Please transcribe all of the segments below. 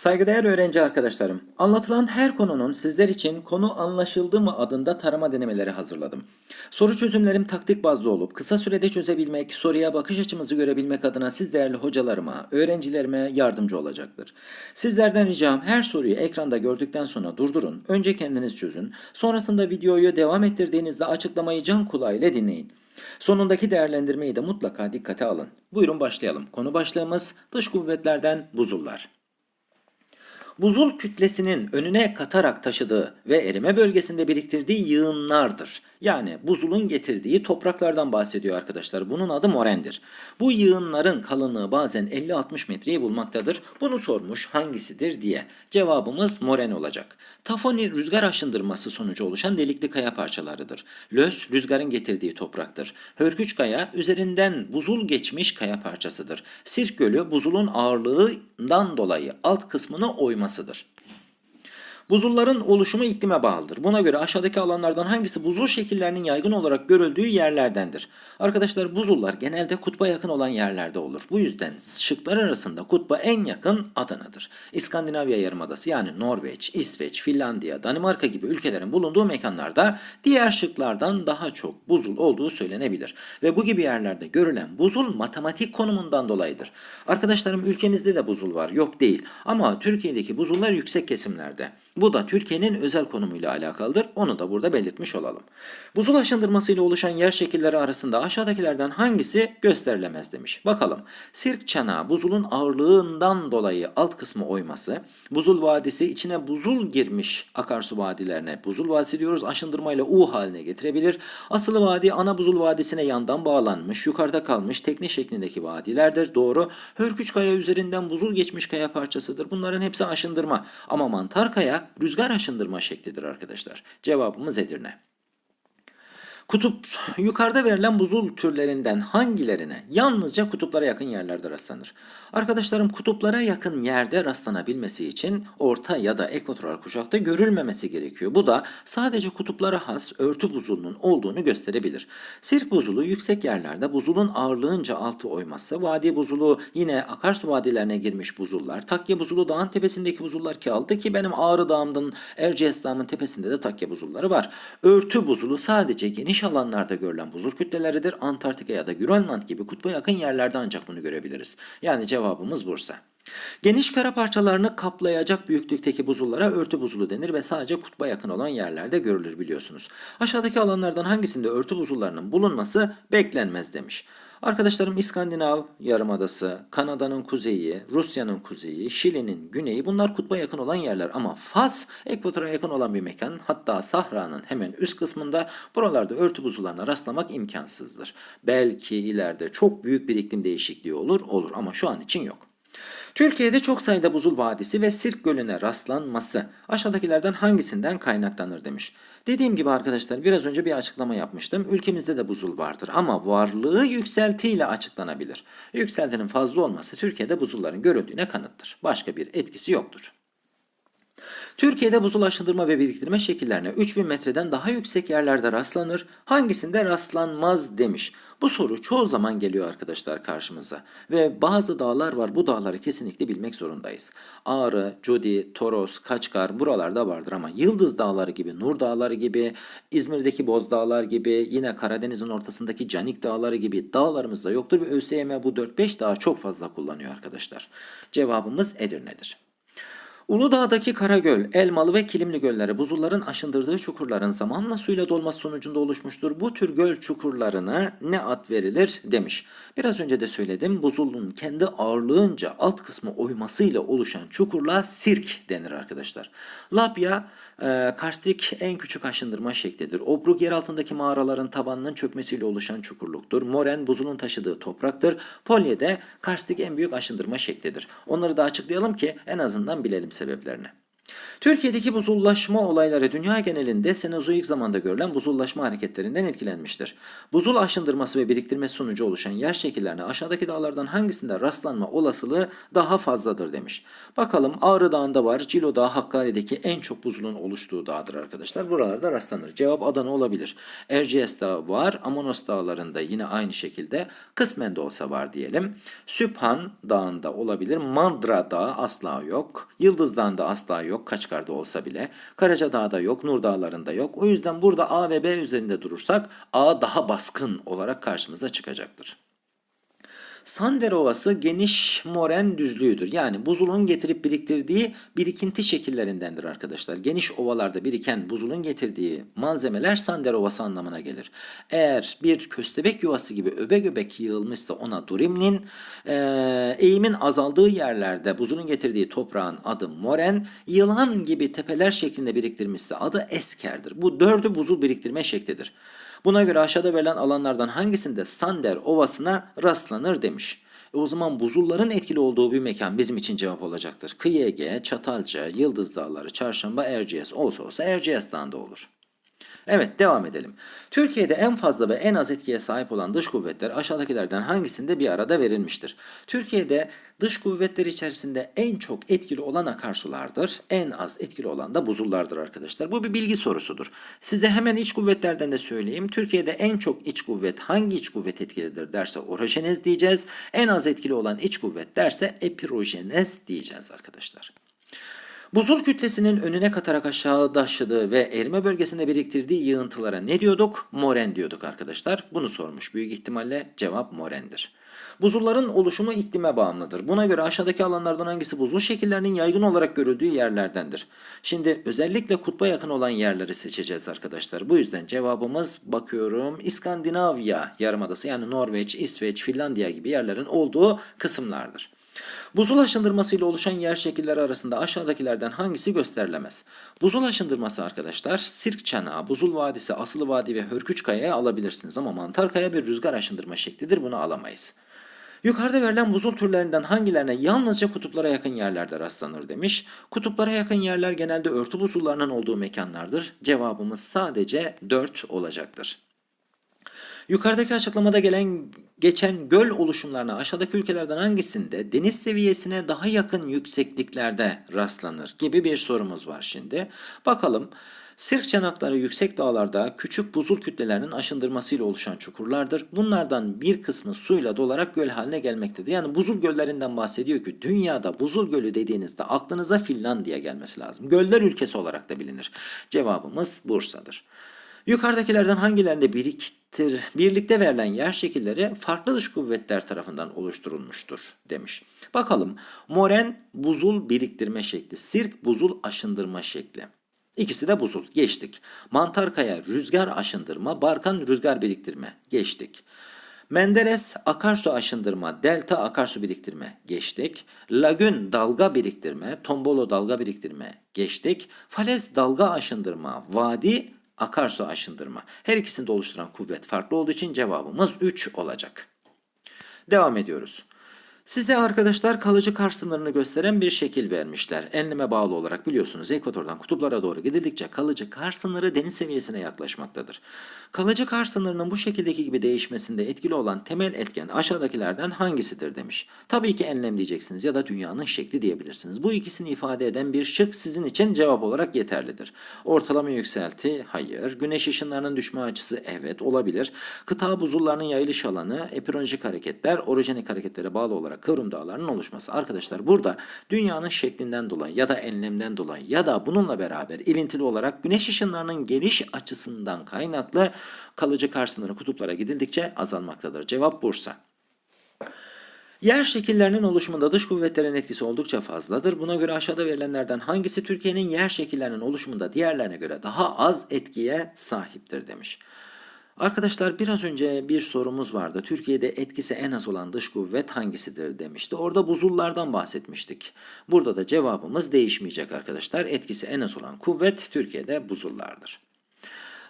Saygıdeğer öğrenci arkadaşlarım, anlatılan her konunun sizler için konu anlaşıldı mı adında tarama denemeleri hazırladım. Soru çözümlerim taktik bazlı olup kısa sürede çözebilmek, soruya bakış açımızı görebilmek adına siz değerli hocalarıma, öğrencilerime yardımcı olacaktır. Sizlerden ricam her soruyu ekranda gördükten sonra durdurun, önce kendiniz çözün, sonrasında videoyu devam ettirdiğinizde açıklamayı can kulağıyla dinleyin. Sonundaki değerlendirmeyi de mutlaka dikkate alın. Buyurun başlayalım. Konu başlığımız dış kuvvetlerden buzullar. Buzul kütlesinin önüne katarak taşıdığı ve erime bölgesinde biriktirdiği yığınlardır. Yani buzulun getirdiği topraklardan bahsediyor arkadaşlar. Bunun adı morendir. Bu yığınların kalınlığı bazen 50-60 metreyi bulmaktadır. Bunu sormuş hangisidir diye. Cevabımız moren olacak. Tafoni rüzgar aşındırması sonucu oluşan delikli kaya parçalarıdır. Lös rüzgarın getirdiği topraktır. Hörgüç kaya üzerinden buzul geçmiş kaya parçasıdır. Sirk gölü buzulun ağırlığından dolayı alt kısmını oymasıdır. Buzulların oluşumu iklime bağlıdır. Buna göre aşağıdaki alanlardan hangisi buzul şekillerinin yaygın olarak görüldüğü yerlerdendir? Arkadaşlar buzullar genelde kutba yakın olan yerlerde olur. Bu yüzden şıklar arasında kutba en yakın Adana'dır. İskandinavya Yarımadası yani Norveç, İsveç, Finlandiya, Danimarka gibi ülkelerin bulunduğu mekanlarda diğer şıklardan daha çok buzul olduğu söylenebilir. Ve bu gibi yerlerde görülen buzul matematik konumundan dolayıdır. Arkadaşlarım ülkemizde de buzul var yok değil ama Türkiye'deki buzullar yüksek kesimlerde. Bu da Türkiye'nin özel konumuyla alakalıdır. Onu da burada belirtmiş olalım. Buzul aşındırmasıyla oluşan yer şekilleri arasında aşağıdakilerden hangisi gösterilemez demiş. Bakalım. Sirk çanağı buzulun ağırlığından dolayı alt kısmı oyması, buzul vadisi içine buzul girmiş akarsu vadilerine buzul vadisi diyoruz. Aşındırmayla U haline getirebilir. Asılı vadi ana buzul vadisine yandan bağlanmış, yukarıda kalmış tekne şeklindeki vadilerdir. Doğru. Hörküç kaya üzerinden buzul geçmiş kaya parçasıdır. Bunların hepsi aşındırma. Ama mantar kaya rüzgar aşındırma şeklidir arkadaşlar. Cevabımız Edirne. Kutup yukarıda verilen buzul türlerinden hangilerine yalnızca kutuplara yakın yerlerde rastlanır? Arkadaşlarım kutuplara yakın yerde rastlanabilmesi için orta ya da ekvatoral kuşakta görülmemesi gerekiyor. Bu da sadece kutuplara has örtü buzulunun olduğunu gösterebilir. Sirk buzulu yüksek yerlerde buzulun ağırlığınca altı oyması, vadi buzulu yine akarsu vadilerine girmiş buzullar, takya buzulu dağın tepesindeki buzullar ki aldı ki benim Ağrı Dağı'nın Erciyes Dağı'nın tepesinde de takya buzulları var. Örtü buzulu sadece geniş alanlarda görülen buzul kütleleridir. Antarktika ya da Grönland gibi kutba yakın yerlerde ancak bunu görebiliriz. Yani cevabımız Bursa. Geniş kara parçalarını kaplayacak büyüklükteki buzullara örtü buzulu denir ve sadece kutba yakın olan yerlerde görülür biliyorsunuz. Aşağıdaki alanlardan hangisinde örtü buzullarının bulunması beklenmez demiş. Arkadaşlarım İskandinav Yarımadası, Kanada'nın kuzeyi, Rusya'nın kuzeyi, Şili'nin güneyi bunlar kutba yakın olan yerler ama Fas ekvatora yakın olan bir mekan hatta Sahra'nın hemen üst kısmında buralarda örtü buzullarına rastlamak imkansızdır. Belki ileride çok büyük bir iklim değişikliği olur olur ama şu an için yok. Türkiye'de çok sayıda buzul vadisi ve sirk gölüne rastlanması aşağıdakilerden hangisinden kaynaklanır demiş. Dediğim gibi arkadaşlar biraz önce bir açıklama yapmıştım. Ülkemizde de buzul vardır ama varlığı yükseltiyle açıklanabilir. Yükseltinin fazla olması Türkiye'de buzulların görüldüğüne kanıttır. Başka bir etkisi yoktur. Türkiye'de buzul aşındırma ve biriktirme şekillerine 3000 metreden daha yüksek yerlerde rastlanır. Hangisinde rastlanmaz demiş. Bu soru çoğu zaman geliyor arkadaşlar karşımıza. Ve bazı dağlar var bu dağları kesinlikle bilmek zorundayız. Ağrı, Cudi, Toros, Kaçkar buralarda vardır ama Yıldız Dağları gibi, Nur Dağları gibi, İzmir'deki Boz Dağlar gibi, yine Karadeniz'in ortasındaki Canik Dağları gibi dağlarımızda yoktur ve ÖSYM bu 4-5 dağı çok fazla kullanıyor arkadaşlar. Cevabımız Edirne'dir. Uludağ'daki Karagöl, Elmalı ve Kilimli gölleri buzulların aşındırdığı çukurların zamanla suyla dolması sonucunda oluşmuştur. Bu tür göl çukurlarına ne ad verilir demiş. Biraz önce de söyledim buzulun kendi ağırlığınca alt kısmı oymasıyla oluşan çukurla sirk denir arkadaşlar. Labya e, karstik en küçük aşındırma şeklidir. Obruk yer altındaki mağaraların tabanının çökmesiyle oluşan çukurluktur. Moren buzulun taşıdığı topraktır. Polye de karstik en büyük aşındırma şeklidir. Onları da açıklayalım ki en azından bilelim sebeplerini. Türkiye'deki buzullaşma olayları dünya genelinde Senozoik zamanda görülen buzullaşma hareketlerinden etkilenmiştir. Buzul aşındırması ve biriktirmesi sonucu oluşan yer şekillerine aşağıdaki dağlardan hangisinde rastlanma olasılığı daha fazladır demiş. Bakalım Ağrı Dağı'nda var. Cilo Dağı Hakkari'deki en çok buzulun oluştuğu dağdır arkadaşlar. Buralarda rastlanır. Cevap Adana olabilir. Erciyes Dağı var. Amonos Dağları'nda yine aynı şekilde kısmen de olsa var diyelim. Süphan Dağı'nda olabilir. Mandra Dağı asla yok. Yıldız Dağı'nda asla yok. Kaçkar'da olsa bile. Karaca Dağı'da yok. Nur Dağları'nda yok. O yüzden burada A ve B üzerinde durursak A daha baskın olarak karşımıza çıkacaktır. Sander Ovası geniş moren düzlüğüdür. Yani buzulun getirip biriktirdiği birikinti şekillerindendir arkadaşlar. Geniş ovalarda biriken buzulun getirdiği malzemeler Sander Ovası anlamına gelir. Eğer bir köstebek yuvası gibi öbek öbek yığılmışsa ona durimnin, eee, eğimin azaldığı yerlerde buzulun getirdiği toprağın adı moren, yılan gibi tepeler şeklinde biriktirmişse adı eskerdir. Bu dördü buzul biriktirme şeklidir. Buna göre aşağıda verilen alanlardan hangisinde Sander Ovası'na rastlanır demiş. E o zaman buzulların etkili olduğu bir mekan bizim için cevap olacaktır. Kıyı Ege, Çatalca, Yıldız Dağları, Çarşamba, Erciyes olsa olsa Erciyes Dağı'nda olur. Evet devam edelim. Türkiye'de en fazla ve en az etkiye sahip olan dış kuvvetler aşağıdakilerden hangisinde bir arada verilmiştir? Türkiye'de dış kuvvetler içerisinde en çok etkili olan akarsulardır. En az etkili olan da buzullardır arkadaşlar. Bu bir bilgi sorusudur. Size hemen iç kuvvetlerden de söyleyeyim. Türkiye'de en çok iç kuvvet hangi iç kuvvet etkilidir derse orojenez diyeceğiz. En az etkili olan iç kuvvet derse epirojenez diyeceğiz arkadaşlar. Buzul kütlesinin önüne katarak aşağı taşıdığı ve erime bölgesinde biriktirdiği yığıntılara ne diyorduk? Moren diyorduk arkadaşlar. Bunu sormuş. Büyük ihtimalle cevap morendir. Buzulların oluşumu iklime bağımlıdır. Buna göre aşağıdaki alanlardan hangisi buzul şekillerinin yaygın olarak görüldüğü yerlerdendir? Şimdi özellikle kutba yakın olan yerleri seçeceğiz arkadaşlar. Bu yüzden cevabımız bakıyorum İskandinavya yarımadası yani Norveç, İsveç, Finlandiya gibi yerlerin olduğu kısımlardır. Buzul aşındırmasıyla oluşan yer şekilleri arasında aşağıdakilerden hangisi gösterilemez? Buzul aşındırması arkadaşlar Sirk Çanağı, Buzul Vadisi, Asılı Vadi ve Hörküç Kaya'yı alabilirsiniz ama Mantar Kaya bir rüzgar aşındırma şeklidir bunu alamayız. Yukarıda verilen buzul türlerinden hangilerine yalnızca kutuplara yakın yerlerde rastlanır demiş. Kutuplara yakın yerler genelde örtü buzullarının olduğu mekanlardır. Cevabımız sadece 4 olacaktır. Yukarıdaki açıklamada gelen geçen göl oluşumlarına aşağıdaki ülkelerden hangisinde deniz seviyesine daha yakın yüksekliklerde rastlanır gibi bir sorumuz var şimdi. Bakalım. Sirk çanakları yüksek dağlarda küçük buzul kütlelerinin aşındırmasıyla oluşan çukurlardır. Bunlardan bir kısmı suyla dolarak göl haline gelmektedir. Yani buzul göllerinden bahsediyor ki dünyada buzul gölü dediğinizde aklınıza Finlandiya gelmesi lazım. Göller ülkesi olarak da bilinir. Cevabımız Bursa'dır. Yukarıdakilerden hangilerinde biriktir, birlikte verilen yer şekilleri farklı dış kuvvetler tarafından oluşturulmuştur demiş. Bakalım moren buzul biriktirme şekli, sirk buzul aşındırma şekli. İkisi de buzul. Geçtik. Mantarkaya rüzgar aşındırma, Barkan rüzgar biriktirme. Geçtik. Menderes akarsu aşındırma, delta akarsu biriktirme geçtik. Lagün dalga biriktirme, tombolo dalga biriktirme geçtik. Falez dalga aşındırma, vadi akarsu aşındırma. Her ikisini de oluşturan kuvvet farklı olduğu için cevabımız 3 olacak. Devam ediyoruz. Size arkadaşlar kalıcı kar sınırını gösteren bir şekil vermişler. Enleme bağlı olarak biliyorsunuz ekvatordan kutuplara doğru gidildikçe kalıcı kar sınırı deniz seviyesine yaklaşmaktadır. Kalıcı kar sınırının bu şekildeki gibi değişmesinde etkili olan temel etken aşağıdakilerden hangisidir demiş. Tabii ki enlem diyeceksiniz ya da dünyanın şekli diyebilirsiniz. Bu ikisini ifade eden bir şık sizin için cevap olarak yeterlidir. Ortalama yükselti hayır. Güneş ışınlarının düşme açısı evet olabilir. Kıta buzullarının yayılış alanı, epironjik hareketler, orojenik hareketlere bağlı olarak kıvrım dağlarının oluşması. Arkadaşlar burada dünyanın şeklinden dolayı ya da enlemden dolayı ya da bununla beraber ilintili olarak güneş ışınlarının geliş açısından kaynaklı kalıcı kar kutuplara gidildikçe azalmaktadır. Cevap Bursa. Yer şekillerinin oluşumunda dış kuvvetlerin etkisi oldukça fazladır. Buna göre aşağıda verilenlerden hangisi Türkiye'nin yer şekillerinin oluşumunda diğerlerine göre daha az etkiye sahiptir demiş. Arkadaşlar biraz önce bir sorumuz vardı. Türkiye'de etkisi en az olan dış kuvvet hangisidir demişti. Orada buzullardan bahsetmiştik. Burada da cevabımız değişmeyecek arkadaşlar. Etkisi en az olan kuvvet Türkiye'de buzullardır.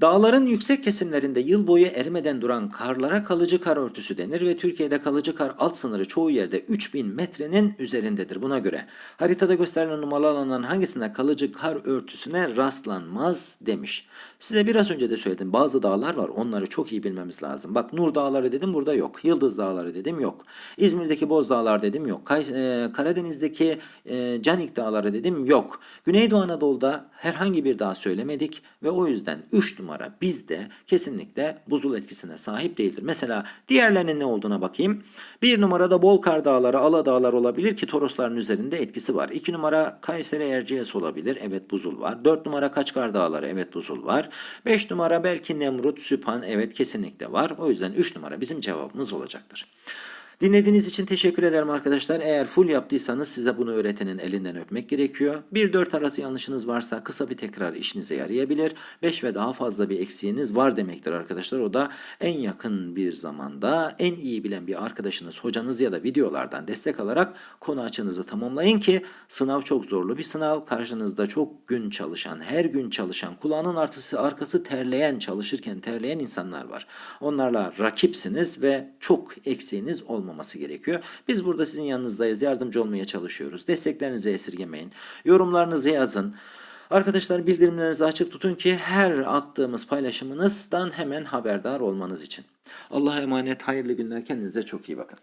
Dağların yüksek kesimlerinde yıl boyu erimeden duran karlara kalıcı kar örtüsü denir ve Türkiye'de kalıcı kar alt sınırı çoğu yerde 3000 metrenin üzerindedir. Buna göre haritada gösterilen numaralı alanların hangisinde kalıcı kar örtüsüne rastlanmaz demiş. Size biraz önce de söyledim bazı dağlar var onları çok iyi bilmemiz lazım. Bak Nur Dağları dedim burada yok. Yıldız Dağları dedim yok. İzmir'deki Boz Dağlar dedim yok. Kay- e, Karadeniz'deki e, Canik Dağları dedim yok. Güneydoğu Anadolu'da herhangi bir dağ söylemedik ve o yüzden 3 numara bizde kesinlikle buzul etkisine sahip değildir. Mesela diğerlerinin ne olduğuna bakayım. 1 numarada Bolkar Dağları, Ala Dağlar olabilir ki Torosların üzerinde etkisi var. 2 numara Kayseri Erciyes olabilir. Evet buzul var. 4 numara Kaçkar Dağları. Evet buzul var. 5 numara belki Nemrut, Süphan. Evet kesinlikle var. O yüzden 3 numara bizim cevabımız olacaktır. Dinlediğiniz için teşekkür ederim arkadaşlar. Eğer full yaptıysanız size bunu öğretenin elinden öpmek gerekiyor. 1-4 arası yanlışınız varsa kısa bir tekrar işinize yarayabilir. 5 ve daha fazla bir eksiğiniz var demektir arkadaşlar. O da en yakın bir zamanda en iyi bilen bir arkadaşınız, hocanız ya da videolardan destek alarak konu açınızı tamamlayın ki sınav çok zorlu bir sınav. Karşınızda çok gün çalışan, her gün çalışan, kulağının artısı arkası terleyen, çalışırken terleyen insanlar var. Onlarla rakipsiniz ve çok eksiğiniz olmaması gerekiyor. Biz burada sizin yanınızdayız, yardımcı olmaya çalışıyoruz. Desteklerinizi esirgemeyin. Yorumlarınızı yazın. Arkadaşlar bildirimlerinizi açık tutun ki her attığımız paylaşımınızdan hemen haberdar olmanız için. Allah'a emanet, hayırlı günler. Kendinize çok iyi bakın.